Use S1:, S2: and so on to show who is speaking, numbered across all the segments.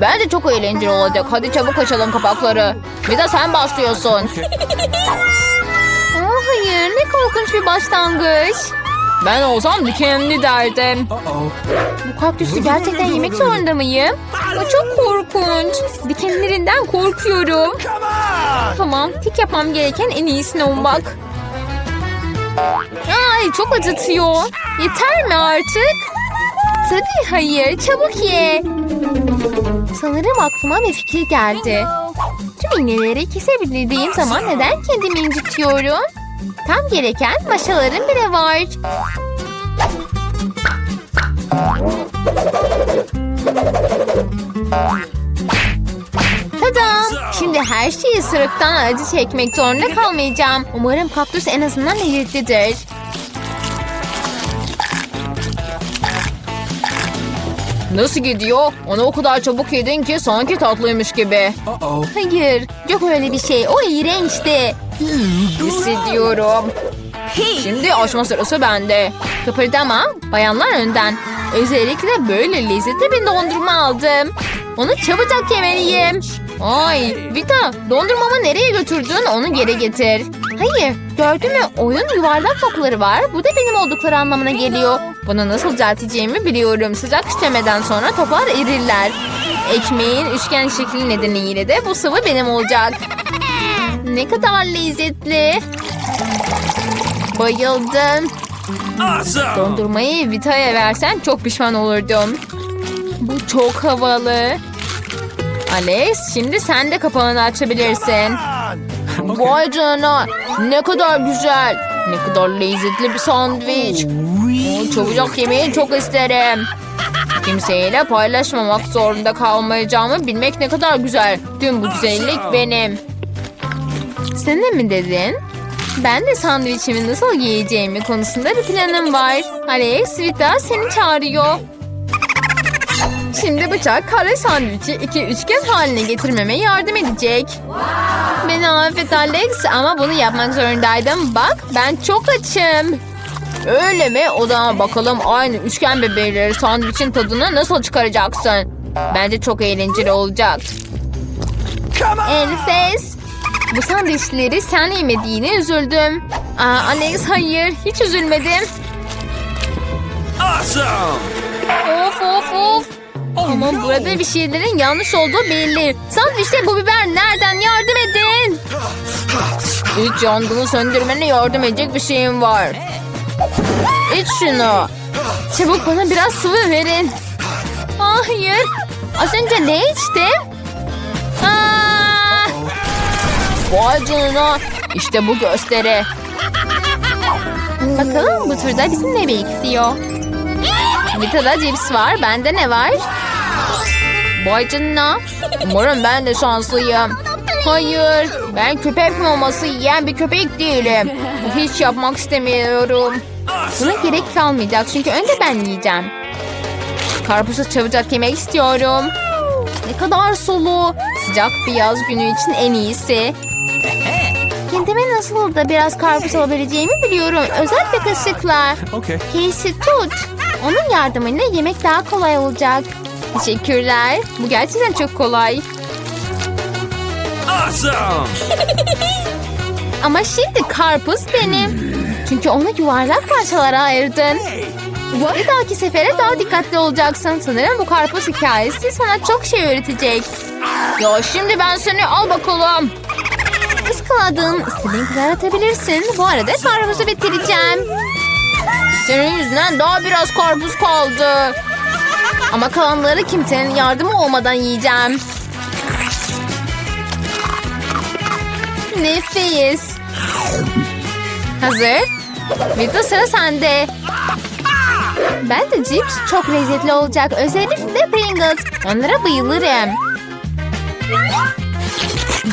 S1: Bence çok eğlenceli olacak. Hadi çabuk açalım kapakları. Bir de sen başlıyorsun. Aa, hayır ne korkunç bir başlangıç. Ben olsam dikenli derdim. Bu kaktüsü gerçekten yemek zorunda mıyım? Bu çok korkunç. Dikenlerinden korkuyorum. Tamam, tek yapmam gereken en iyisini olmak. Ay çok acıtıyor. Yeter mi artık? Tabii hayır, çabuk ye. Sanırım aklıma bir fikir geldi. Tüm iğneleri kesebildiğim zaman neden kendimi incitiyorum? Tam gereken maşaların bile var. Tadam! Şimdi her şeyi sırıktan acı çekmek zorunda kalmayacağım. Umarım kaktüs en azından lezzetlidir. Nasıl gidiyor? Onu o kadar çabuk yedin ki sanki tatlıymış gibi. Hayır, yok öyle bir şey. O iğrençti. Hissediyorum. Şimdi açma sırası bende. Kıpırdama, bayanlar önden. Özellikle böyle lezzetli bir dondurma aldım. Onu çabucak yemeliyim. Ay, Vita, dondurmamı nereye götürdün? Onu geri getir. Hayır, gördün mü? Oyun yuvarlak topları var. Bu da benim oldukları anlamına geliyor. Bunu nasıl düzelteceğimi biliyorum. Sıcak işlemeden sonra toplar erirler. Ekmeğin üçgen şekli nedeniyle de bu sıvı benim olacak. Ne kadar lezzetli. Bayıldım.
S2: Awesome!
S1: Dondurmayı Vita'ya versen çok pişman olurdum. Bu çok havalı. Alex şimdi sen de kapağını açabilirsin. Vay canına ne kadar güzel. Ne kadar lezzetli bir sandviç. Oo, Çabucak yemeyi çok isterim. Kimseyle paylaşmamak zorunda kalmayacağımı bilmek ne kadar güzel. Tüm bu güzellik benim. Sen de mi dedin? Ben de sandviçimi nasıl yiyeceğimi konusunda bir planım var. Alex, Vita seni çağırıyor. Şimdi bıçak kare sandviçi iki üçgen haline getirmeme yardım edecek. Beni affet Alex ama bunu yapmak zorundaydım. Bak ben çok açım. Öyle mi? O zaman bakalım aynı üçgen bebeğleri sandviçin tadını nasıl çıkaracaksın? Bence çok eğlenceli olacak. Enfes. Bu sandviçleri sen yemediğine üzüldüm. Aa, Alex hayır hiç üzülmedim.
S2: Awesome!
S1: Of of of. Ama burada bir şeylerin yanlış olduğu belli. Sandviçte bu biber nereden yardım edin. İç yangını söndürmene yardım edecek bir şeyim var. İç şunu. Çabuk bana biraz sıvı verin. Hayır. Az önce ne içtim? Aa! Vay canına. İşte bu gösteri. Bakalım bu turda bizim ne bekliyor? Vita'da cips var. Bende ne var? Vay canına. Umarım ben de şanslıyım. Hayır. Ben köpek maması yiyen bir köpek değilim. Hiç yapmak istemiyorum. Buna gerek kalmayacak çünkü önce ben yiyeceğim. Karpuzu çabucak yemek istiyorum. Ne kadar sulu. Sıcak bir yaz günü için en iyisi. Kendime nasıl da biraz karpuz alabileceğimi biliyorum. Özel bir kaşıkla.
S2: Okay.
S1: Casey tut. Onun yardımıyla yemek daha kolay olacak. Teşekkürler. Bu gerçekten çok kolay.
S2: Awesome!
S1: Ama şimdi karpuz benim. Çünkü onu yuvarlak parçalara ayırdın. Bir dahaki sefere daha dikkatli olacaksın. Sanırım bu karpuz hikayesi sana çok şey öğretecek. Ya şimdi ben seni al bakalım. Iskaladın. İstediğin kadar atabilirsin. Bu arada karpuzu bitireceğim. Senin yüzünden daha biraz karpuz kaldı. Ama kalanları kimsenin yardımı olmadan yiyeceğim. Nefis. Hazır. Vita sıra sende. Ben de cips çok lezzetli olacak. Özellikle Pringles. Onlara bayılırım.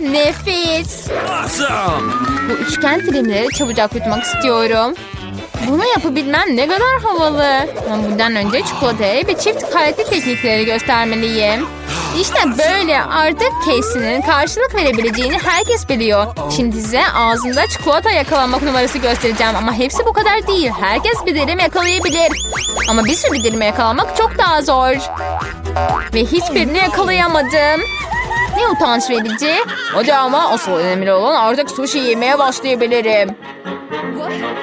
S1: Nefis.
S2: Awesome.
S1: Bu üçgen dilimleri çabucak yutmak istiyorum. Bunu yapabilmem ne kadar havalı. Ama bundan önce çikolataya ve çift kalite teknikleri göstermeliyim. İşte böyle artık Casey'nin karşılık verebileceğini herkes biliyor. Şimdi size ağzında çikolata yakalamak numarası göstereceğim. Ama hepsi bu kadar değil. Herkes bir dilim yakalayabilir. Ama bir sürü dilimi yakalamak çok daha zor. Ve hiçbirini yakalayamadım. Ne utanç verici. Hadi ama asıl önemli olan artık sushi yemeye başlayabilirim.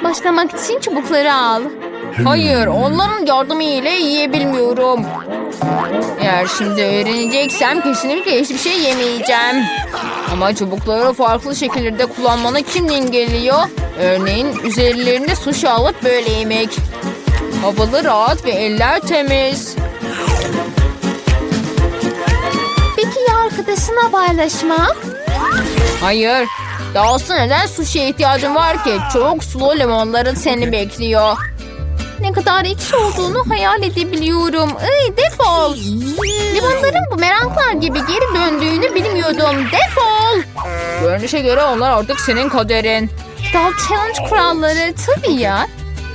S1: Başlamak için çubukları al. Hayır, onların yardımı ile yiyebilmiyorum. Eğer şimdi öğreneceksem kesinlikle hiçbir şey yemeyeceğim. Ama çubukları farklı şekillerde kullanmanı kim engelliyor? Örneğin üzerlerinde sushi alıp böyle yemek. Havalı rahat ve eller temiz. Peki ya arkadaşına paylaşmak? Hayır. Dahası neden sushi'ye ihtiyacın var ki? Çok sulu limonların seni bekliyor. Ne kadar ekşi olduğunu hayal edebiliyorum. Ay defol. Limonların bu meraklar gibi geri döndüğünü bilmiyordum. Defol. Görünüşe göre onlar artık senin kaderin. Dal challenge kuralları tabii ya.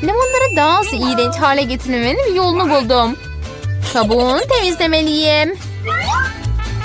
S1: Limonları daha az iğrenç hale getirmemenin bir yolunu buldum. Kabuğunu temizlemeliyim.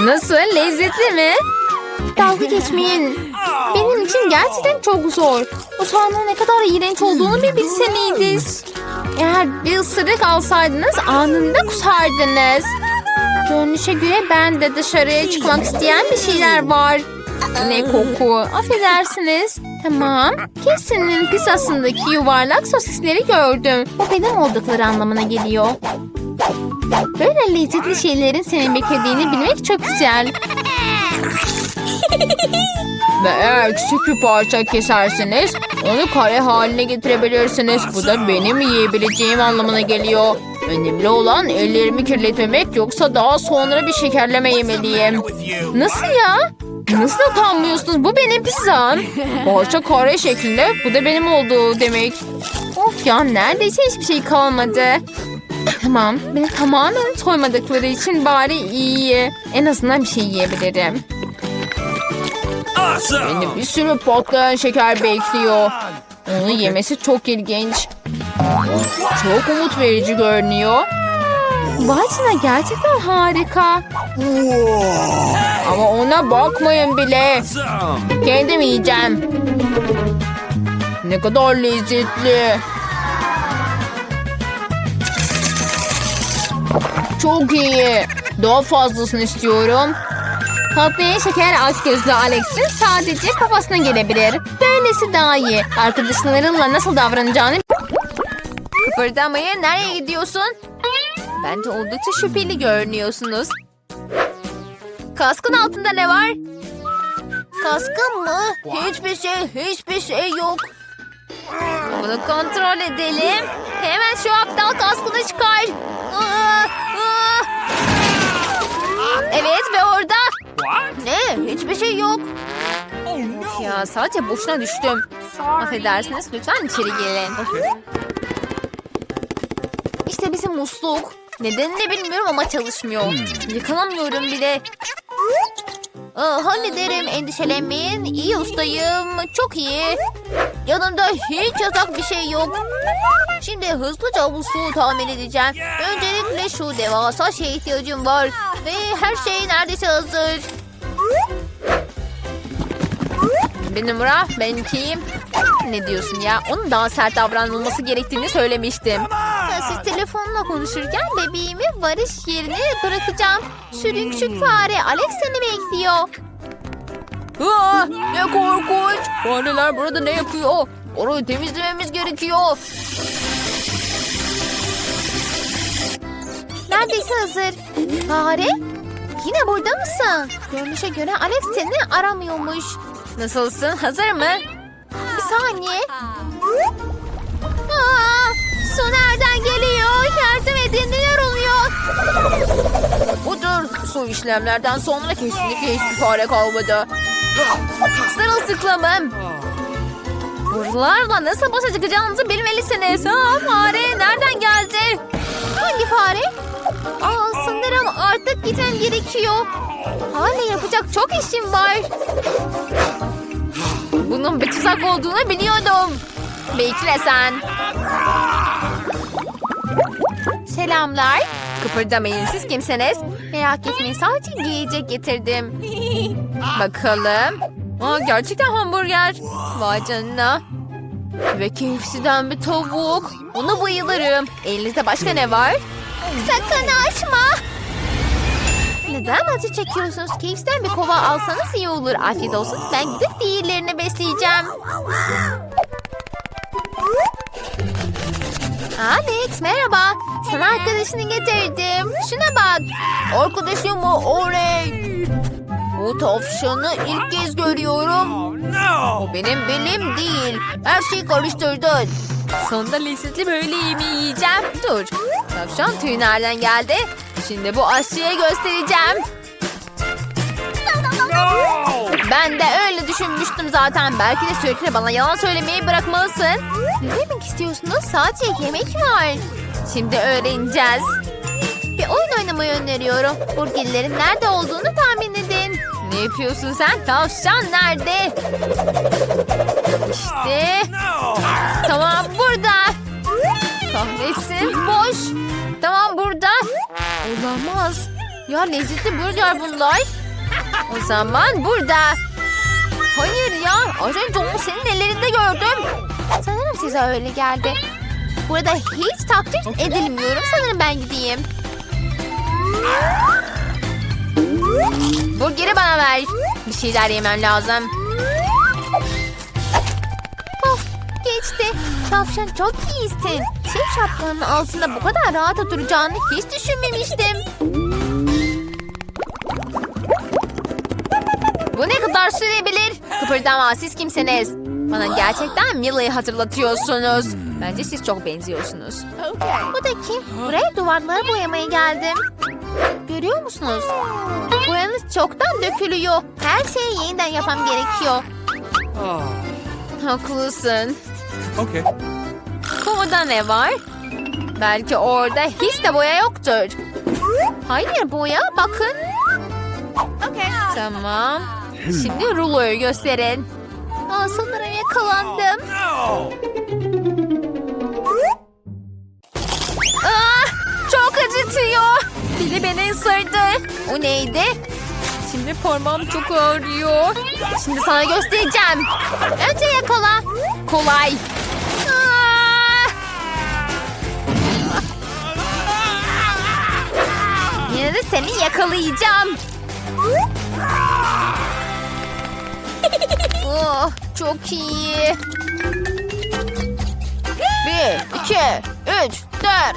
S1: Nasıl? Lezzetli mi? Dalga geçmeyin. Benim için gerçekten çok zor. Bu soğanın ne kadar iğrenç olduğunu bir bilseniydiniz. Eğer bir ısırık alsaydınız anında kusardınız. Görünüşe göre ben de dışarıya çıkmak isteyen bir şeyler var. Ne koku. Affedersiniz. Tamam. Kesin'in pizzasındaki yuvarlak sosisleri gördüm. Bu benim oldukları anlamına geliyor. Böyle lezzetli şeylerin seni beklediğini bilmek çok güzel. Ve eğer küçük bir parça keserseniz onu kare haline getirebilirsiniz. Bu da benim yiyebileceğim anlamına geliyor. Önemli olan ellerimi kirletmemek yoksa daha sonra bir şekerleme yemeliyim. Nasıl ya? Nasıl utanmıyorsunuz? Bu benim pizzam. Parça kare şeklinde. Bu da benim olduğu demek. Of ya neredeyse hiçbir şey kalmadı. Tamam. Beni tamamen soymadıkları için bari iyi. En azından bir şey yiyebilirim. Beni bir sürü patlayan şeker bekliyor. Onu yemesi çok ilginç. Çok umut verici görünüyor. Canına gerçekten harika. Ama ona bakmayın bile. Kendim yiyeceğim. Ne kadar lezzetli. Çok iyi. Daha fazlasını istiyorum. Tatlıya şeker aç gözlü Alex'in sadece kafasına gelebilir. Böylesi daha iyi. Arkadaşlarınla nasıl davranacağını... Kıpırdamayın. Nereye gidiyorsun? Bence oldukça şüpheli görünüyorsunuz. Kaskın altında ne var? Kaskın mı? Hiçbir şey, hiçbir şey yok. Bunu kontrol edelim. Hemen şu aptal kaskını çıkar. Evet ve orada. Ne? Hiçbir şey yok. Ya sadece boşuna düştüm. Affedersiniz lütfen içeri gelin. İşte bizim musluk. Nedenini bilmiyorum ama çalışmıyor. Yıkanamıyorum bile. Aa, hallederim endişelenmeyin. İyi ustayım. Çok iyi. Yanımda hiç yasak bir şey yok. Şimdi hızlıca musluğu tamir edeceğim. Öncelikle şu devasa şeye ihtiyacım var. Ve her şey neredeyse hazır. Bir numara ben kim? Ne diyorsun ya? Onun daha sert davranılması gerektiğini söylemiştim. Siz telefonla konuşurken bebeğimi varış yerine bırakacağım. Şirin küçük fare Alex seni bekliyor. Aa, ne korkunç. Fareler burada ne yapıyor? Orayı temizlememiz gerekiyor. Neredeyse hazır. Fare? Yine burada mısın? Görünüşe göre Alex seni aramıyormuş. Nasılsın? Hazır mı? Bir saniye. Aa, nereden geliyor? Yardım edin neler oluyor? Budur. Su işlemlerden sonra kesinlikle hiçbir fare kalmadı. Sırılsıklamım. Buralarla nasıl başa çıkacağınızı bilmelisiniz. Ha, fare nereden geldi? Hangi fare? Aa, sanırım artık gitmem gerekiyor. Hala yapacak çok işim var. Bunun bir tuzak olduğunu biliyordum. Bekle sen. Selamlar. Kıpırdamayın siz kimsiniz? Merak etmeyin sadece yiyecek getirdim. Bakalım. Aa, gerçekten hamburger. Vay canına. Ve KFC'den bir tavuk. Ona bayılırım. Elinizde başka ne var? Sakın açma. Neden acı çekiyorsunuz? KFC'den bir kova alsanız iyi olur. Afiyet olsun. Ben gidip diğerlerini besleyeceğim. Alex merhaba. Sana arkadaşını getirdim. Şuna bak. Arkadaşım mı? Oley. Bu tavşanı ilk kez görüyorum.
S2: Oh!
S1: O benim belim değil. Her şeyi karıştırdın. Sonunda lezzetli böyle yemeği yiyeceğim. Dur. Tavşan tüyü nereden geldi? Şimdi bu aşçıya göstereceğim.
S2: No!
S1: Ben de öyle düşünmüştüm zaten. Belki de sürekli bana yalan söylemeyi bırakmalısın. Ne demek istiyorsunuz? Sadece yemek var. Şimdi öğreneceğiz. Bir oyun oynamayı öneriyorum. Burgerlerin nerede olduğunu tahmin edin. Ne yapıyorsun sen? Tavşan nerede? İşte. Tamam burada. Kahretsin boş. Tamam burada. Olamaz. Ya lezzetli burger bunlar. O zaman burada. Hayır ya. Az önce onu senin ellerinde gördüm. Sanırım size öyle geldi. Burada hiç takdir edilmiyorum. Sanırım ben gideyim. Burgeri bana ver. Bir şeyler yemem lazım. Of geçti. Tavşan çok iyisin. Şef şapkanın altında bu kadar rahat oturacağını hiç düşünmemiştim. Bu ne kadar sürebilir? Kıpırdama siz kimsiniz? Bana gerçekten Mila'yı hatırlatıyorsunuz. Bence siz çok benziyorsunuz. Bu da kim? Buraya duvarları boyamaya geldim. Görüyor musunuz? Boyanız çoktan dökülüyor. Her şeyi yeniden yapmam gerekiyor.
S2: Oh.
S1: Haklısın.
S2: Okay.
S1: Kovada ne var? Belki orada hiç de boya yoktur. Hayır boya bakın. Tamam. Şimdi ruloyu gösterin. Aa, sanırım yakalandım.
S2: Aa, çok acıtıyor.
S1: Biri beni ısırdı. O neydi? Şimdi parmağım çok ağrıyor. Şimdi sana göstereceğim. Önce yakala. Kolay. Aa! Yine de seni yakalayacağım. Oh, çok iyi. Bir, iki, üç, dört.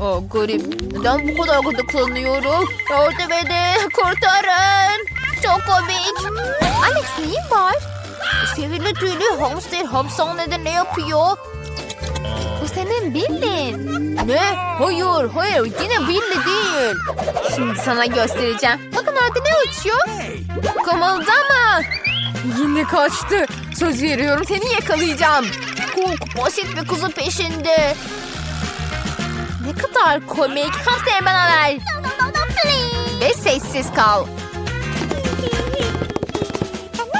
S1: Oh garip. Neden bu kadar gıdıklanıyorum? Yardım edin. Kurtarın. Çok komik. Alex neyin var? Sihirli tüylü hamster hapishanede ne yapıyor? Bu senin Billin. Ne? Hayır, hayır. Yine Billy değil. Şimdi sana göstereceğim. Bakın orada ne uçuyor? Kımıldama. Yine kaçtı. Söz veriyorum seni yakalayacağım. Kuk basit bir kızın peşinde. Ne kadar komik. Hamsteri bana ver. Ve sessiz kal.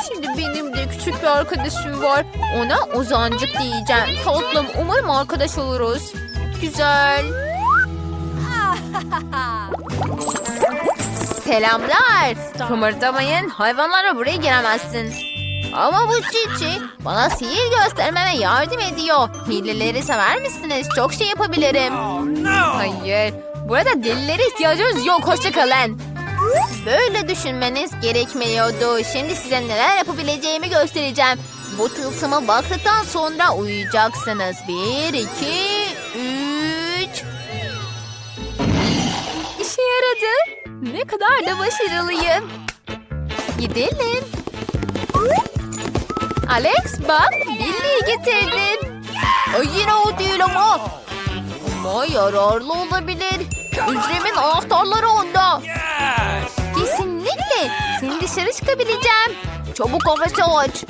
S1: Şimdi benim de küçük bir arkadaşım var. Ona Ozancık diyeceğim. Tatlım umarım arkadaş oluruz. Güzel. Selamlar. Kımırdamayın. Hayvanlara buraya giremezsin. Ama bu Cici bana sihir göstermeme yardım ediyor. Hileleri sever misiniz? Çok şey yapabilirim. Hayır. Burada delilere ihtiyacımız yok. Hoşçakalın. Böyle düşünmeniz gerekmiyordu. Şimdi size neler yapabileceğimi göstereceğim. Bu tılsıma baktıktan sonra uyuyacaksınız. Bir, iki, üç. İşe yaradı. Ne kadar da başarılıyım. Gidelim. Alex bak Billy'yi getirdim. Yine o değil ama. Ama yararlı olabilir. Hücremin anahtarları onda. Kesinlikle. Seni dışarı çıkabileceğim. Çabuk kafesi aç.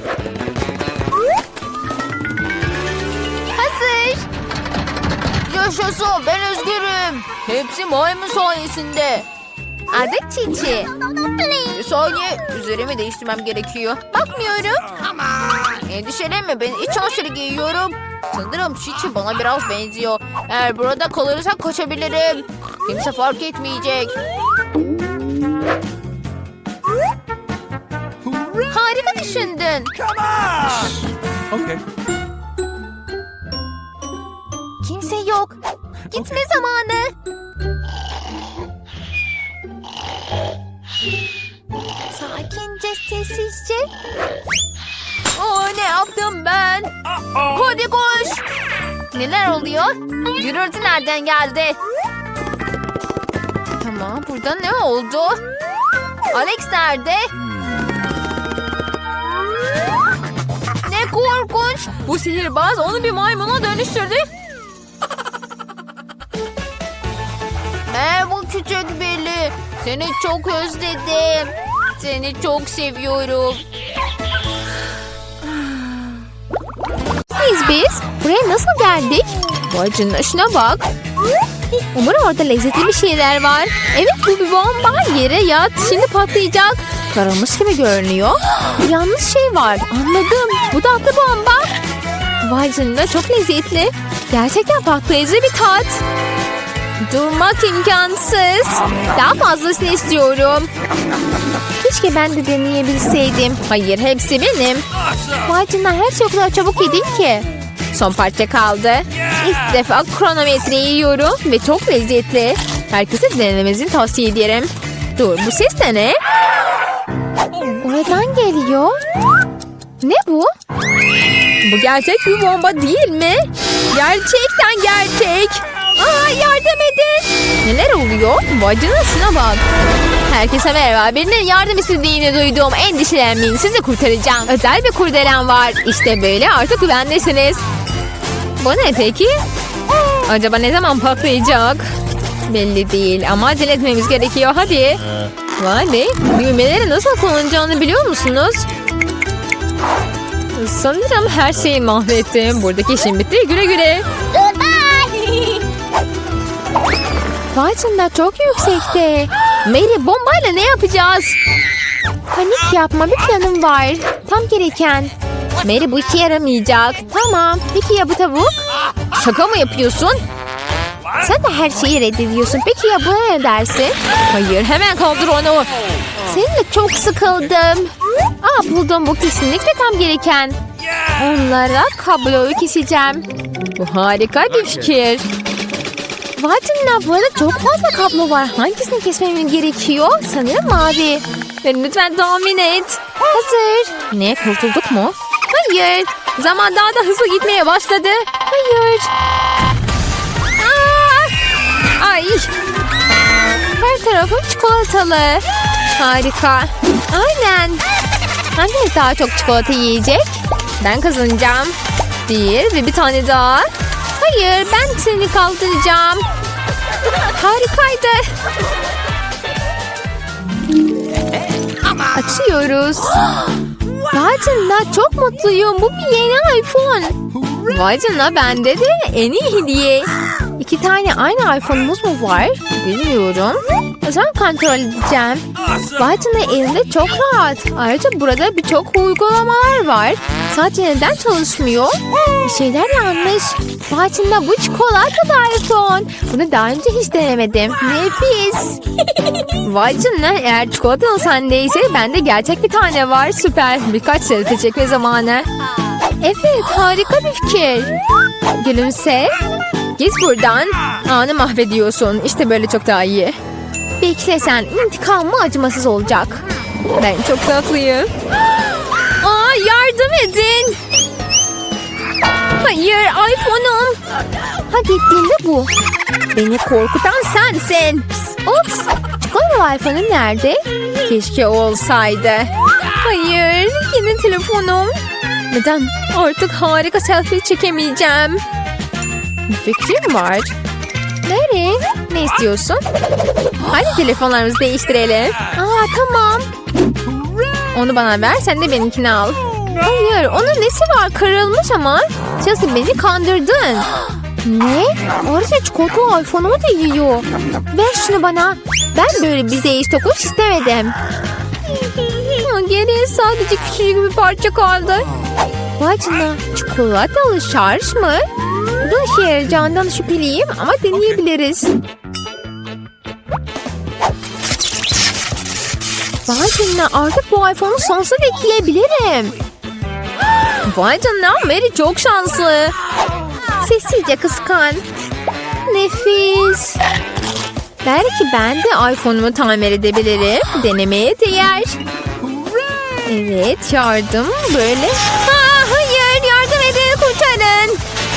S1: Hazır. Yaşasın ben özgürüm. Hepsi maymun sayesinde. Adı Çiçi. Bir saniye üzerimi değiştirmem gerekiyor. Bakmıyorum. Endişelenme ben iç çamaşırı giyiyorum. Sanırım Çiçi bana biraz benziyor. Eğer burada kalırsak kaçabilirim. Kimse fark etmeyecek. Harika düşündün.
S2: Come on! Okay.
S1: Kimse yok. Gitme zamanı. Sakince, sessizce. Oo, ne yaptım ben? Hadi koş. Neler oluyor? Gürültü nereden geldi? Tamam, burada ne oldu? Alex nerede? Ne korkunç. Bu sihirbaz onu bir maymuna dönüştürdü. Merhaba küçük Billy. Seni çok özledim. Seni çok seviyorum. Biz biz buraya nasıl geldik? Vay şuna bak. Umarım orada lezzetli bir şeyler var. Evet bu bir bomba. Yere yat. Şimdi patlayacak. Karamış gibi görünüyor. Yanlış şey var. Anladım. Bu da atlı bomba. Vay canına çok lezzetli. Gerçekten patlayıcı bir tat. Durmak imkansız. Daha fazlasını istiyorum. Keşke ben de deneyebilseydim. Hayır hepsi benim. Canına her şey o kadar çabuk yedin ki. Son parça kaldı. İlk defa kronometreyi yiyorum ve çok lezzetli. Herkese denememizini tavsiye ederim. Dur bu ses de ne? Oradan geliyor. Ne bu? Bu gerçek bir bomba değil mi? Gerçekten gerçek. Yardım edin. Neler oluyor? Vay canına şuna bak. Herkese merhaba. Birinin yardım istediğini duydum. Endişelenmeyin sizi kurtaracağım. Özel bir kurdelen var. İşte böyle artık güvendesiniz. Bu ne peki? Acaba ne zaman patlayacak? Belli değil ama acele etmemiz gerekiyor. Hadi. Vay be. Düğmeleri nasıl kullanacağını biliyor musunuz? Sanırım her şeyi mahvettim. Buradaki işim bitti. Güle güle. Canına çok yüksekte. Mary bombayla ne yapacağız? Panik yapma bir planım var. Tam gereken. Mary bu işe yaramayacak. Tamam. Peki ya bu tavuk? Şaka mı yapıyorsun? Sen de her şeyi reddediyorsun. Peki ya buna ne dersin? Hayır hemen kaldır onu. Seninle çok sıkıldım. Aa buldum bu kesinlikle tam gereken. Onlara kabloyu keseceğim. Bu harika bir fikir. Vay canına çok fazla kablo var. Hangisini kesmem gerekiyor? Sanırım mavi. Lütfen tahmin et. Hazır. Ne kurtulduk mu? Hayır. Zaman daha da hızlı gitmeye başladı. Hayır. Aa! Ay. Her tarafım çikolatalı. Harika. Aynen. Hangisi daha çok çikolata yiyecek? Ben kazanacağım. Bir ve bir tane daha. Hayır ben seni kaldıracağım. Harikaydı. Açıyoruz. Vay canına çok mutluyum. Bu bir yeni iPhone. Vay canına bende de en iyi hediye. İki tane aynı iPhone'umuz mu var? Bilmiyorum. O kontrol edeceğim. Canına elimde çok rahat. Ayrıca burada birçok uygulamalar var. Sadece neden çalışmıyor? Bir şeyler yanlış. Canına bu çikolatalı iPhone. Bunu daha önce hiç denemedim. Nefis. Canına eğer çikolatalı sendeyse bende gerçek bir tane var. Süper. Birkaç selfie çekme zamanı. Evet harika bir fikir. Gülümse. Git buradan. Anı mahvediyorsun. İşte böyle çok daha iyi. Bekle sen. İntikamı acımasız olacak. Ben çok tatlıyım. Aa yardım edin. Hayır iPhone'um. Ha gittiğinde bu. Beni korkutan sensin. Ops. Çikolatalı iPhone'um nerede? Keşke olsaydı. Hayır. Yine telefonum. Neden? Artık harika selfie çekemeyeceğim. Bir fikrim var. Larry, ne istiyorsun? Hadi telefonlarımızı değiştirelim. Aa tamam. Onu bana ver, sen de benimkini al. Hayır, onun nesi var? Kırılmış ama. Chelsea beni kandırdın. Ne? Ayrıca çikolatalı iPhone'umu da yiyor. Ver şunu bana. Ben böyle bir değiş tokuş istemedim. Geriye sadece küçücük bir parça kaldı. Vay canına, çikolatalı şarj mı? İşe yarayacağından şüpheliyim ama deneyebiliriz. Vay canına artık bu iPhone'u sonsuza dek yiyebilirim. Vay canına Mary çok şanslı. Sessizce kıskan. Nefis. Belki ben de iPhone'umu tamir edebilirim. Denemeye değer. Evet yardım böyle. Ha, hayır yardım edin kurtarın.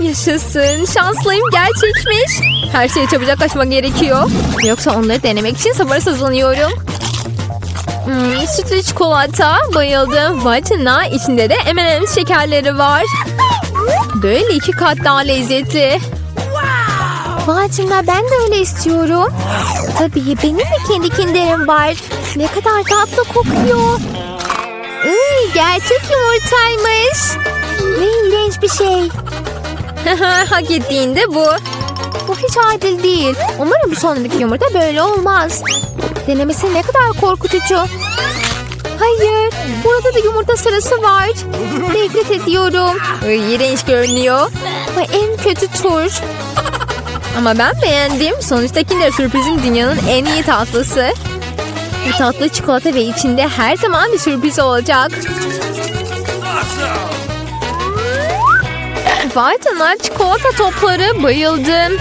S1: Yaşasın, şanslıyım gerçekmiş. Her şeyi çabucak açmak gerekiyor. Yoksa onları denemek için sabırsızlanıyorum. Hmm, sütlü çikolata, bayıldım. Canına, içinde de M&M's şekerleri var. Böyle iki kat daha lezzetli. Canına ben de öyle istiyorum. Tabii benim de kendi kinderim var. Ne kadar tatlı kokuyor. Iy, gerçek yumurtaymış. Ne iğrenç bir şey. Hak ettiğinde bu. Bu hiç adil değil. Umarım sonraki yumurta böyle olmaz. Denemesi ne kadar korkutucu. Hayır, burada da yumurta sırası var. Nefret ediyorum. Iy, iğrenç görünüyor. Ay, en kötü tur. Ama ben beğendim. Sonuçta Kinder Sürpriz'in dünyanın en iyi tatlısı. Bu tatlı çikolata ve içinde her zaman bir sürpriz olacak. Vay canına çikolata topları bayıldım.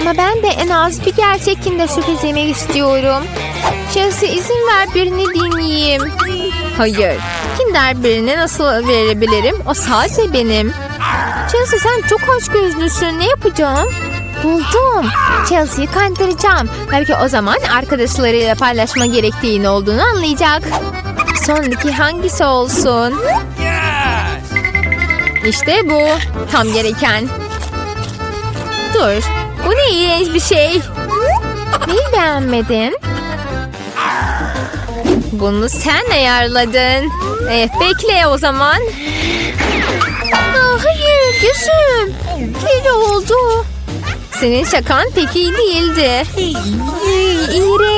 S1: Ama ben de en az bir gerçek Kinder sürpriz yemek istiyorum. Chelsea izin ver birini dinleyeyim. Hayır. Kinder birine nasıl verebilirim? O sadece benim. Chelsea sen çok aç gözlüsün. Ne yapacağım? Buldum. Chelsea'yi kandıracağım. Belki o zaman arkadaşlarıyla paylaşma gerektiğini olduğunu anlayacak. Sonraki hangisi olsun? İşte bu. Tam gereken. Dur. Bu ne iğrenç bir şey. Neyi beğenmedin? Bunu sen ayarladın. Evet bekle o zaman. Aa, hayır gözüm. Kiri oldu. Senin şakan pek iyi değildi. Iy, İğrenç.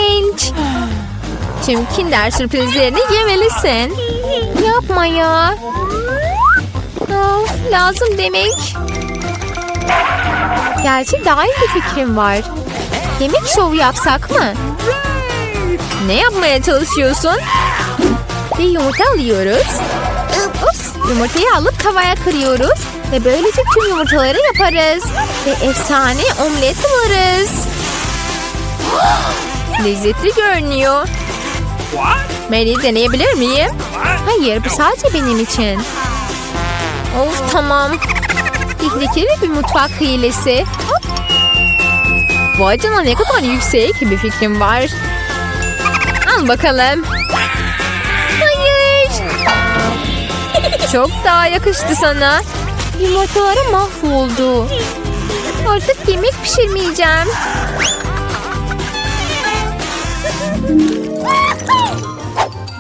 S1: Tüm kinder sürprizlerini yemelisin. Yapma ya. Of, lazım demek. Gerçi daha iyi bir fikrim var. Yemek şovu yapsak mı? Ne yapmaya çalışıyorsun? Bir yumurta alıyoruz. Ups, yumurtayı alıp tavaya kırıyoruz. Ve böylece tüm yumurtaları yaparız. Ve efsane omlet buluruz. Lezzetli görünüyor. Mary deneyebilir miyim? Hayır bu sadece benim için. Of tamam. Tehlikeli bir mutfak hilesi. Hop. Vay canına ne kadar yüksek bir fikrim var. Al bakalım. Hayır. Çok daha yakıştı sana. Yumurtaları mahvoldu. Artık yemek pişirmeyeceğim.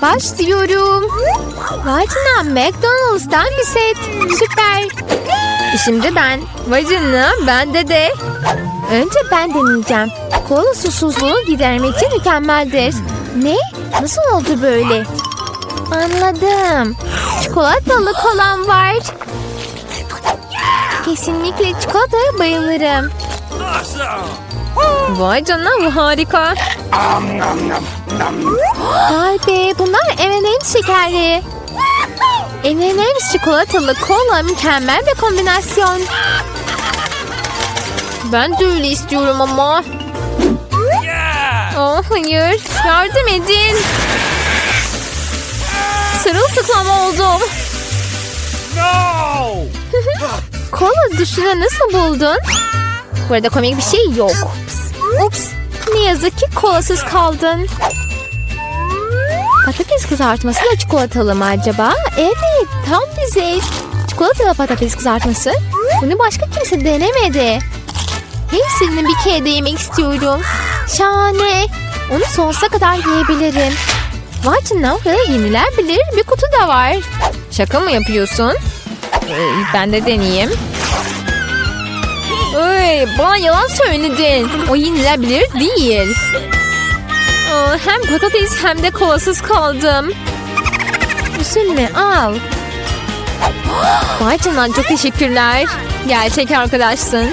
S1: Başlıyorum. Canına McDonald's'tan bir set. Süper. Şimdi ben. Canına bende de. Önce ben deneyeceğim. Kola susuzluğu gidermek için mükemmeldir. Ne? Nasıl oldu böyle? Anladım. Çikolatalı kolam var. Kesinlikle çikolataya bayılırım. Vay canına bu harika. Vay be bunlar M&M's şekerli. M&M's çikolatalı kola mükemmel bir kombinasyon. Ben de öyle istiyorum ama. Oh hayır yardım edin. Sırılsıklam oldum.
S2: No.
S1: Kola dışına nasıl buldun? Burada komik bir şey yok. Ups. Ne yazık ki kolasız kaldın. Patates kızartması da çikolatalı mı acaba? Evet tam bize. Çikolatalı patates kızartması. Bunu başka kimse denemedi. Hepsini bir kere de yemek istiyorum. Şahane. Onu sonsuza kadar yiyebilirim. Vay canına burada yenilebilir bir kutu da var. Şaka mı yapıyorsun? Ee, ben de deneyeyim. Ay, bana yalan söyledin. O yenilebilir değil. Hem patates hem de kolasız kaldım. Üzülme al. Vay canına çok teşekkürler. Gerçek arkadaşsın.